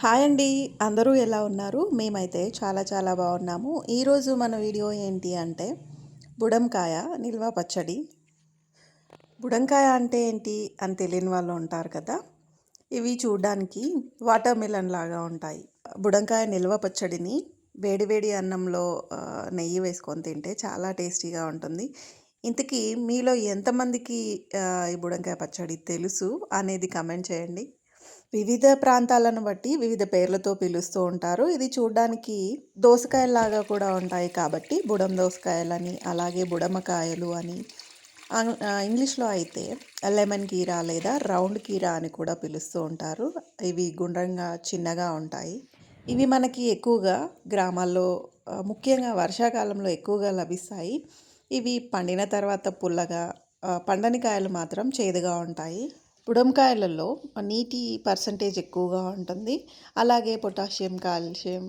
Hi అండి. అందరూ ఎలా ఉన్నారు? మేమైతే చాలా చాలా బాగున్నాము. ఈరోజు మన వీడియో ఏంటి అంటే బుడంకాయ నిల్వ పచ్చడి. బుడంకాయ అంటే ఏంటి అని తెలియని వాళ్ళు ఉంటారు కదా ఇవి చూడడానికి వాటర్ మిలన్ లాగా ఉంటాయి. బుడంకాయ నిల్వ పచ్చడిని వేడివేడి అన్నంలో నెయ్యి వేసుకొని తింటే చాలా టేస్టీగా ఉంటుంది. ఇంతకీ మీలో ఎంతమందికి ఈ బుడంకాయ పచ్చడి తెలుసు అనేది కమెంట్ చేయండి. వివిధ ప్రాంతాలను బట్టి వివిధ పేర్లతో పిలుస్తూ ఉంటారు. ఇది చూడడానికి దోసకాయలాగా కూడా ఉంటాయి కాబట్టి బుడం దోసకాయలని అలాగే బుడమకాయలు అని. ఇంగ్లీష్లో అయితే లెమన్ కీరా లేదా రౌండ్ కీరా అని కూడా పిలుస్తూ ఉంటారు. ఇవి గుండ్రంగా చిన్నగా ఉంటాయి. ఇవి మనకి ఎక్కువగా గ్రామాల్లో ముఖ్యంగా వర్షాకాలంలో ఎక్కువగా లభిస్తాయి. ఇవి పండిన తర్వాత పుల్లగా పండని కాయలు మాత్రం చేదుగా ఉంటాయి. బుడంకాయలలో నీటి పర్సంటేజ్ ఎక్కువగా ఉంటుంది. అలాగే potassium calcium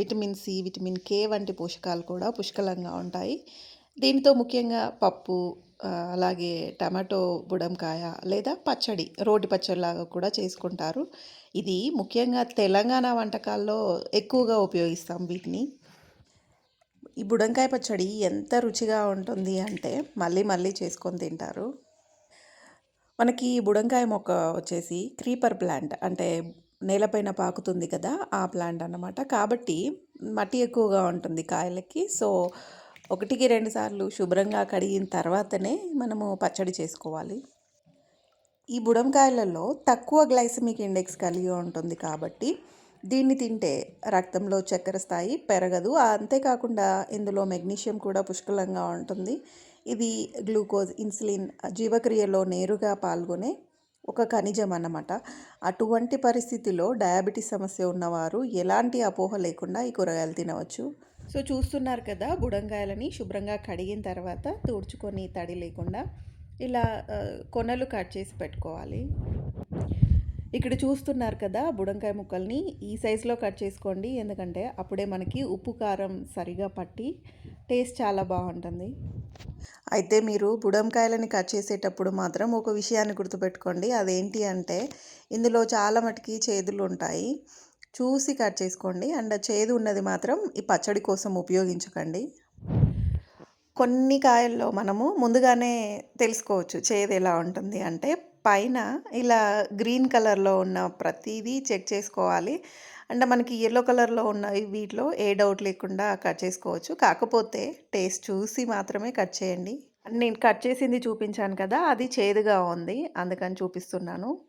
vitamin C vitamin K వంటి పోషకాలు కూడా పుష్కలంగా ఉంటాయి. దీనితో ముఖ్యంగా పప్పు అలాగే టమాటో బుడంకాయ లేదా పచ్చడి రోటి పచ్చడిలాగా కూడా చేసుకుంటారు. ఇది ముఖ్యంగా తెలంగాణ వంటకాల్లో ఎక్కువగా ఉపయోగిస్తాం వీటిని. ఈ బుడంకాయ పచ్చడి ఎంత రుచిగా ఉంటుంది అంటే మళ్ళీ మళ్ళీ చేసుకొని తింటారు. మనకి ఈ బుడంకాయ మొక్క వచ్చేసి క్రీపర్ ప్లాంట్ అంటే నేలపైన పాకుతుంది కదా ఆ ప్లాంట్ అన్నమాట. కాబట్టి మట్టి ఎక్కువగా ఉంటుంది కాయలకి. సో ఒకటికి రెండు సార్లు శుభ్రంగా కడిగిన తర్వాతనే మనము పచ్చడి చేసుకోవాలి. ఈ బుడంకాయలలో తక్కువ గ్లైసమిక్ ఇండెక్స్ కలిగి ఉంటుంది కాబట్టి దీన్ని తింటే రక్తంలో చక్కెర స్థాయి పెరగదు. అంతేకాకుండా ఇందులో మెగ్నీషియం కూడా పుష్కలంగా ఉంటుంది. ఇది గ్లూకోజ్ ఇన్సులిన్ జీవక్రియలో నేరుగా పాల్గొనే ఒక ఖనిజం అన్నమాట. అటువంటి పరిస్థితిలో డయాబెటీస్ సమస్య ఉన్నవారు ఎలాంటి అపోహ లేకుండా ఈ కూరగాయలు తినవచ్చు. సో చూస్తున్నారు కదా బుడంకాయలని శుభ్రంగా కడిగిన తర్వాత తుడుచుకొని తడి లేకుండా ఇలా కొనలు కట్ చేసి పెట్టుకోవాలి. ఇక్కడ చూస్తున్నారు కదా బుడంకాయ ముక్కల్ని ఈ సైజులో కట్ చేసుకోండి. ఎందుకంటే అప్పుడే మనకి ఉప్పు కారం సరిగా పట్టి టేస్ట్ చాలా బాగుంటుంది. అయితే మీరు బుడంకాయలని కట్ చేసేటప్పుడు మాత్రం ఒక విషయాన్ని గుర్తుపెట్టుకోండి. అదేంటి అంటే ఇందులో చాలా మటుకి చేదులు ఉంటాయి. చూసి కట్ చేసుకోండి. అండ్ చేదు ఉన్నది మాత్రం ఈ పచ్చడి కోసం ఉపయోగించకండి. కొన్ని కాయల్లో మనము ముందుగానే తెలుసుకోవచ్చు చేదు ఎలా ఉంటుంది అంటే పైన ఇలా గ్రీన్ కలర్లో ఉన్న ప్రతిదీ చెక్ చేసుకోవాలి. అంటే మనకి ఎల్లో కలర్లో ఉన్న వీటిలో ఏ డౌట్ లేకుండా కట్ చేసుకోవచ్చు. కాకపోతే టేస్ట్ చూసి మాత్రమే కట్ చేయండి. నేను కట్ చేసింది చూపించాను కదా అది చేదుగా ఉంది. అందుకని చూపిస్తున్నాను.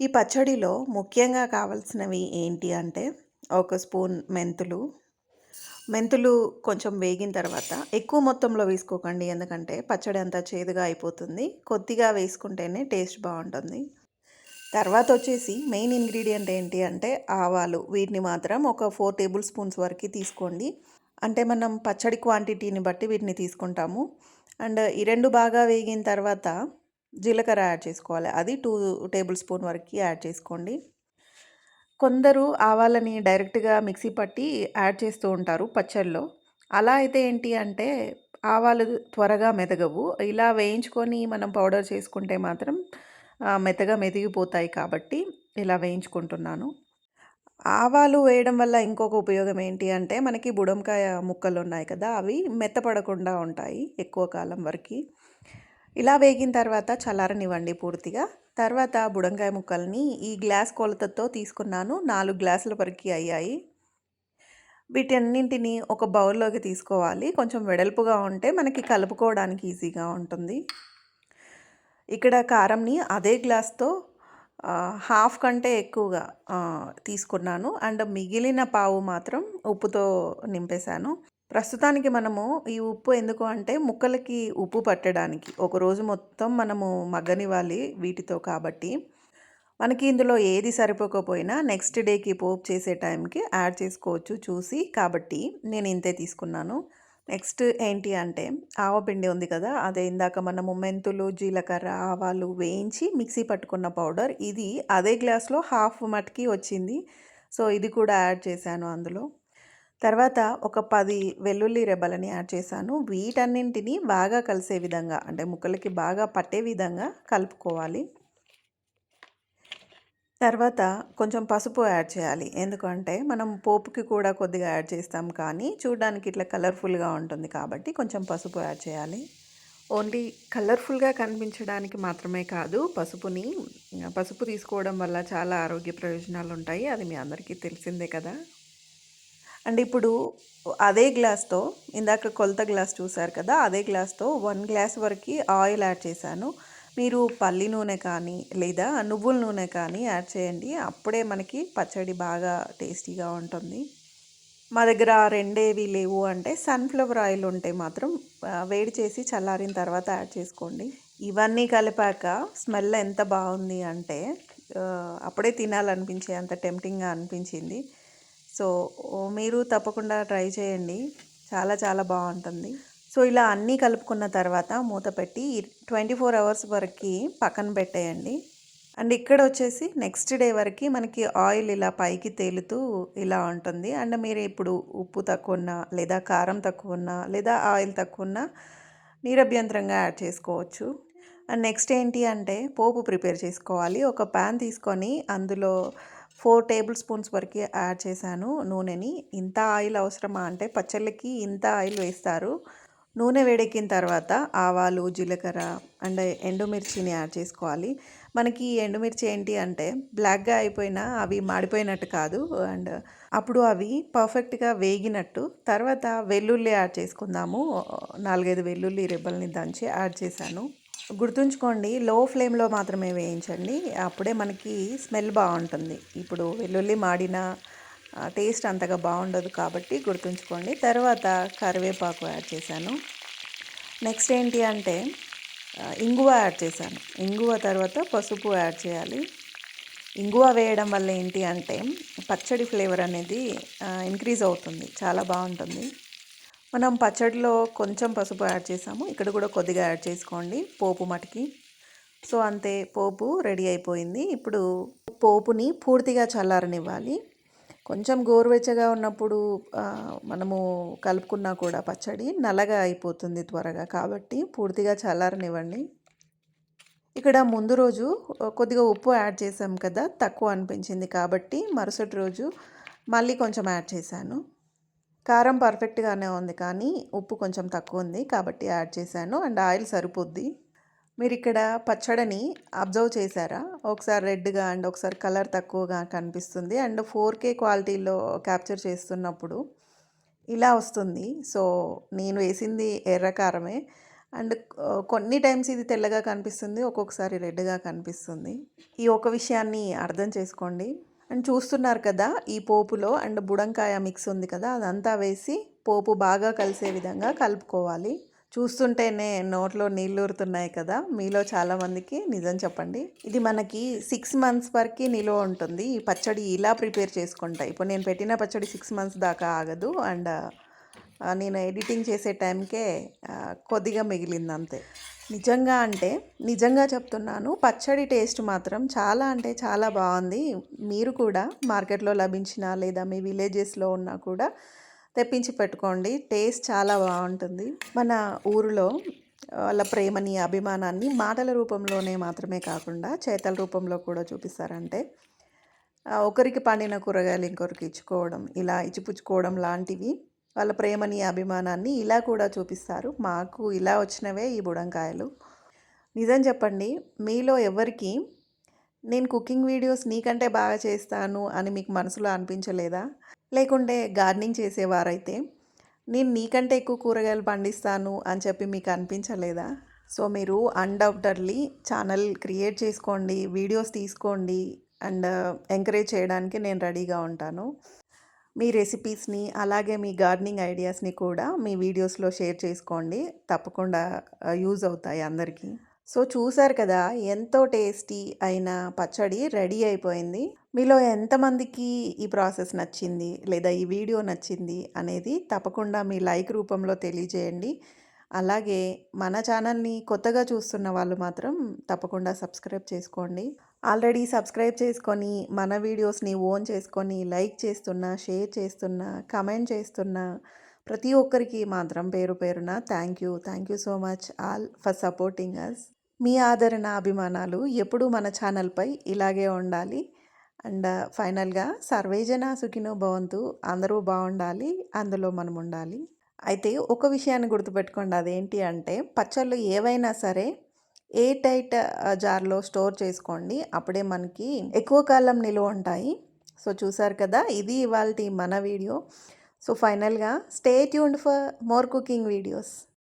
ఈ పచ్చడిలో ముఖ్యంగా కావాల్సినవి ఏంటి అంటే ఒక స్పూన్ మెంతులు మెంతులు కొంచెం వేగిన తర్వాత ఎక్కువ మొత్తంలో వేసుకోకండి. ఎందుకంటే పచ్చడి అంతా చేదుగా అయిపోతుంది. కొద్దిగా వేసుకుంటేనే టేస్ట్ బాగుంటుంది. తర్వాత వచ్చేసి మెయిన్ ఇంగ్రీడియంట్ ఏంటి అంటే ఆవాలు. వీటిని మాత్రం ఒక ఫోర్ టేబుల్ స్పూన్స్ వరకు తీసుకోండి. అంటే మనం పచ్చడి క్వాంటిటీని బట్టి వీటిని తీసుకుంటాము. అండ్ ఈ రెండు బాగా వేగిన తర్వాత జీలకర్ర యాడ్ చేసుకోవాలి. అది టూ టేబుల్ స్పూన్ వరకు యాడ్ చేసుకోండి. కొందరు ఆవాలని డైరెక్ట్గా మిక్సీ పట్టి యాడ్ చేస్తూ ఉంటారు పచ్చళ్ళలో అలా అయితే ఏంటి అంటే ఆవాలు త్వరగా మెదగవు. ఇలా వేయించుకొని మనం పౌడర్ చేసుకుంటే మాత్రం మెత్తగా మెదిగిపోతాయి కాబట్టి ఇలా వేయించుకుంటున్నాను. ఆవాలు వేయడం వల్ల ఇంకొక ఉపయోగం ఏంటి అంటే మనకి బుడంకాయ ముక్కలు ఉన్నాయి కదా అవి మెత్తపడకుండా ఉంటాయి ఎక్కువ కాలం వరకు. ఇలా వేగిన తర్వాత చల్లారనివ్వండి పూర్తిగా. తర్వాత బుడంకాయ ముక్కల్ని ఈ గ్లాస్ కొలతతో తీసుకున్నాను. నాలుగు గ్లాసుల వరకు అయ్యాయి. వీటన్నింటిని ఒక బౌల్లోకి తీసుకోవాలి. కొంచెం వెడల్పుగా ఉంటే మనకి కలుపుకోవడానికి ఈజీగా ఉంటుంది. ఇక్కడ కారంని అదే గ్లాస్తో హాఫ్ కంటే ఎక్కువగా తీసుకున్నాను. అండ్ మిగిలిన పావు మాత్రం ఉప్పుతో నింపేశాను. ప్రస్తుతానికి మనము ఈ ఉప్పు ఎందుకు అంటే ముక్కలకి ఉప్పు పట్టడానికి. ఒక రోజు మొత్తం మనము మగ్గనివ్వాలి వీటితో కాబట్టి. మనకి ఇందులో ఏది సరిపోకపోయినా నెక్స్ట్ డేకి పోపు చేసే టైంకి యాడ్ చేసుకోవచ్చు చూసి కాబట్టి నేను ఇంతే తీసుకున్నాను. నెక్స్ట్ ఏంటి అంటే ఆవపిండి ఉంది కదా అదే ఇందాక మనము మెంతులు జీలకర్ర ఆవాలు వేయించి మిక్సీ పట్టుకున్న పౌడర్. ఇది అదే గ్లాస్లో హాఫ్ మట్కి వచ్చింది. సో ఇది కూడా యాడ్ చేశాను అందులో. తర్వాత ఒక పది వెల్లుల్లి రెబ్బలని యాడ్ చేశాను. వీటన్నింటినీ బాగా కలిసే విధంగా అంటే ముక్కలకి బాగా పట్టే విధంగా కలుపుకోవాలి. తర్వాత కొంచెం పసుపు యాడ్ చేయాలి. ఎందుకంటే మనం పోపుకి కూడా కొద్దిగా యాడ్ చేస్తాం కానీ చూడడానికి ఇట్లా కలర్ఫుల్గా ఉంటుంది కాబట్టి కొంచెం పసుపు యాడ్ చేయాలి. ఓన్లీ కలర్ఫుల్గా కనిపించడానికి మాత్రమే కాదు పసుపుని పసుపు తీసుకోవడం వల్ల చాలా ఆరోగ్య ప్రయోజనాలు ఉంటాయి అది మీ అందరికీ తెలిసిందే కదా. అండ్ ఇప్పుడు అదే గ్లాస్తో ఇందాక కొలత గ్లాస్ చూసారు కదా అదే గ్లాస్తో వన్ గ్లాస్ వరకు ఆయిల్ యాడ్ చేశాను. మీరు పల్లి నూనె కానీ లేదా నువ్వుల నూనె కానీ యాడ్ చేయండి. అప్పుడే మనకి పచ్చడి బాగా టేస్టీగా ఉంటుంది. మా దగ్గర రెండేవి లేవు అంటే సన్ఫ్లవర్ ఆయిల్ ఉంటే మాత్రం వేడి చేసి చల్లారిన తర్వాత యాడ్ చేసుకోండి. ఇవన్నీ కలిపాక స్మెల్ ఎంత బాగుంది అంటే అప్పుడే తినాలనిపించే అంత టెంప్టింగ్గా అనిపించింది. సో మీరు తప్పకుండా ట్రై చేయండి. చాలా చాలా బాగుంటుంది. సో ఇలా అన్నీ కలుపుకున్న తర్వాత మూత పెట్టి ట్వంటీ ఫోర్ అవర్స్ వరకు పక్కన పెట్టేయండి. అండ్ ఇక్కడ వచ్చేసి నెక్స్ట్ డే వరకు మనకి ఆయిల్ ఇలా పైకి తేలుతూ ఇలా ఉంటుంది. అండ్ మీరు ఇప్పుడు ఉప్పు తక్కువ ఉన్నా లేదా కారం తక్కువ ఉన్నా లేదా ఆయిల్ తక్కువ ఉన్నా నీరభ్యంతరంగా యాడ్ చేసుకోవచ్చు. అండ్ నెక్స్ట్ ఏంటి అంటే పోపు ప్రిపేర్ చేసుకోవాలి. ఒక ప్యాన్ తీసుకొని అందులో ఫోర్ టేబుల్ స్పూన్స్ వరకు యాడ్ చేశాను నూనెని. ఇంత ఆయిల్ అవసరమా అంటే పచ్చళ్ళకి ఇంత ఆయిల్ వేస్తారు. నూనె వేడెక్కిన తర్వాత ఆవాలు జీలకర్ర అండ్ ఎండుమిర్చిని యాడ్ చేసుకోవాలి. మనకి ఎండుమిర్చి ఏంటి అంటే బ్లాక్గా అయిపోయినా అవి మాడిపోయినట్టు కాదు అండ్ అప్పుడు అవి పర్ఫెక్ట్గా వేగినట్టు తర్వాత వెల్లుల్లి యాడ్ చేసుకుందాము. నాలుగైదు వెల్లుల్లి రెబ్బల్ని దంచి యాడ్ చేశాను. గుర్తుంచుకోండి లో ఫ్లేమ్లో మాత్రమే వేయించండి. అప్పుడే మనకి స్మెల్ బాగుంటుంది. ఇప్పుడు వెల్లుల్లి మాడిన టేస్ట్ అంతగా బాగుండదు కాబట్టి గుర్తుంచుకోండి. తర్వాత కరివేపాకు యాడ్ చేశాను. నెక్స్ట్ ఏంటి అంటే ఇంగువ యాడ్ చేశాను. ఇంగువ తర్వాత పసుపు యాడ్ చేయాలి. ఇంగువ వేయడం వల్ల ఏంటి అంటే పచ్చడి ఫ్లేవర్ అనేది ఇంక్రీజ్ అవుతుంది. చాలా బాగుంటుంది. మనం పచ్చడిలో కొంచెం పసుపు యాడ్ చేసాము. ఇక్కడ కూడా కొద్దిగా యాడ్ చేసుకోండి పోపు మటుకి. సో అంతే పోపు రెడీ అయిపోయింది. ఇప్పుడు పోపుని పూర్తిగా చల్లారనివ్వాలి. కొంచెం గోరువెచ్చగా ఉన్నప్పుడు మనము కలుపుకున్నా కూడా పచ్చడి నల్లగా అయిపోతుంది త్వరగా కాబట్టి పూర్తిగా చల్లారనివ్వండి. ఇక్కడ ముందు రోజు కొద్దిగా ఉప్పు యాడ్ చేసాం కదా తక్కువ అనిపించింది కాబట్టి మరుసటి రోజు మళ్ళీ కొంచెం యాడ్ చేశాను. కారం పర్ఫెక్ట్గానే ఉంది కానీ ఉప్పు కొంచెం తక్కువ ఉంది కాబట్టి యాడ్ చేశాను. అండ్ ఆయిల్ సరిపోద్ది. మీరు ఇక్కడ పచ్చడిని అబ్జర్వ్ చేశారా? ఒకసారి రెడ్గా అండ్ ఒకసారి కలర్ తక్కువగా కనిపిస్తుంది. అండ్ ఫోర్ కే క్వాలిటీలో క్యాప్చర్ చేస్తున్నప్పుడు ఇలా వస్తుంది. సో నేను వేసింది ఎర్ర కారమే. అండ్ కొన్ని టైమ్స్ ఇది తెల్లగా కనిపిస్తుంది ఒక్కొక్కసారి రెడ్గా కనిపిస్తుంది. ఈ ఒక విషయాన్ని అర్థం చేసుకోండి. అండ్ చూస్తున్నారు కదా ఈ పోపులో అండ్ బుడంకాయ మిక్స్ ఉంది కదా అదంతా వేసి పోపు బాగా కలిసే విధంగా కలుపుకోవాలి. చూస్తుంటేనే నోట్లో నీళ్ళు ఊరుతున్నాయి కదా మీలో చాలామందికి నిజం చెప్పండి. ఇది మనకి సిక్స్ మంత్స్ వరకు నిలువ ఉంటుంది. ఈ పచ్చడి ఇలా ప్రిపేర్ చేసుకుంటా. ఇప్పుడు నేను పెట్టిన పచ్చడి సిక్స్ మంత్స్ దాకా ఆగదు. అండ్ నేను ఎడిటింగ్ చేసే టైంకే కొద్దిగా మిగిలింది అంతే. నిజంగా అంటే నిజంగా చెప్తున్నాను పచ్చడి టేస్ట్ మాత్రం చాలా అంటే చాలా బాగుంది. మీరు కూడా మార్కెట్లో లభించిన లేదా మీ విలేజెస్లో ఉన్నా కూడా తెప్పించి పెట్టుకోండి. టేస్ట్ చాలా బాగుంటుంది. మన ఊరిలో వాళ్ళ ప్రేమని అభిమానాన్ని మాటల రూపంలోనే మాత్రమే కాకుండా చేతల రూపంలో కూడా చూపిస్తారంటే ఒకరికి పండిన కూరగాయలు ఇంకొకరికి ఇచ్చుకోవడం ఇలా ఇచ్చిపుచ్చుకోవడం లాంటివి వాళ్ళ ప్రేమని అభిమానాన్ని ఇలా కూడా చూపిస్తారు. మాకు ఇలా వచ్చినవే ఈ బుడంకాయలు. నిజం చెప్పండి మీలో ఎవరికి నేను కుకింగ్ వీడియోస్ నీకంటే బాగా చేస్తాను అని మీకు మనసులో అనిపించలేదా? లేకుంటే గార్డెనింగ్ చేసేవారైతే నేను నీకంటే ఎక్కువ కూరగాయలు పండిస్తాను అని చెప్పి మీకు అనిపించలేదా? సో మీరు అన్డౌటర్లీ ఛానల్ క్రియేట్ చేసుకోండి వీడియోస్ తీసుకోండి అండ్ ఎంకరేజ్ చేయడానికి నేను రెడీగా ఉంటాను. మీ రెసిపీస్ని అలాగే మీ గార్డెనింగ్ ఐడియాస్ని కూడా మీ వీడియోస్లో షేర్ చేసుకోండి. తప్పకుండా యూజ్ అవుతాయి అందరికీ. సో చూసారు కదా ఎంతో టేస్టీ అయిన పచ్చడి రెడీ అయిపోయింది. మీలో ఎంతమందికి ఈ ప్రాసెస్ నచ్చింది లేదా ఈ వీడియో నచ్చింది అనేది తప్పకుండా మీ లైక్ రూపంలో తెలియజేయండి. అలాగే మన ఛానల్ని కొత్తగా చూస్తున్న వాళ్ళు మాత్రం తప్పకుండా సబ్స్క్రైబ్ చేసుకోండి. ఆల్రెడీ సబ్స్క్రైబ్ చేసుకొని మన వీడియోస్ని ఓన్ చేసుకొని లైక్ చేస్తున్నా షేర్ చేస్తున్నా కమెంట్ చేస్తున్నా ప్రతి ఒక్కరికి మాత్రం పేరు పేరున thank you. Thank you so much all for supporting us మీ ఆదరణ అభిమానాలు ఎప్పుడూ మన ఛానల్పై ఇలాగే ఉండాలి. అండ్ ఫైనల్గా సర్వేజన సుఖినో భవంతు అందరూ బాగుండాలి అందులో మనం ఉండాలి అయితే ఒక విషయాన్ని గుర్తుపెట్టుకోండి. అదేంటి అంటే పచ్చళ్ళు ఏవైనా సరే ఏ టైట్ జార్లో స్టోర్ చేసుకోండి. అప్పుడే మనకి ఎక్కువ కాలం నిలువ ఉంటాయి. సో చూసారు కదా ఇది ఇవాళ మన వీడియో. సో ఫైనల్గా stay tuned for more cooking videos.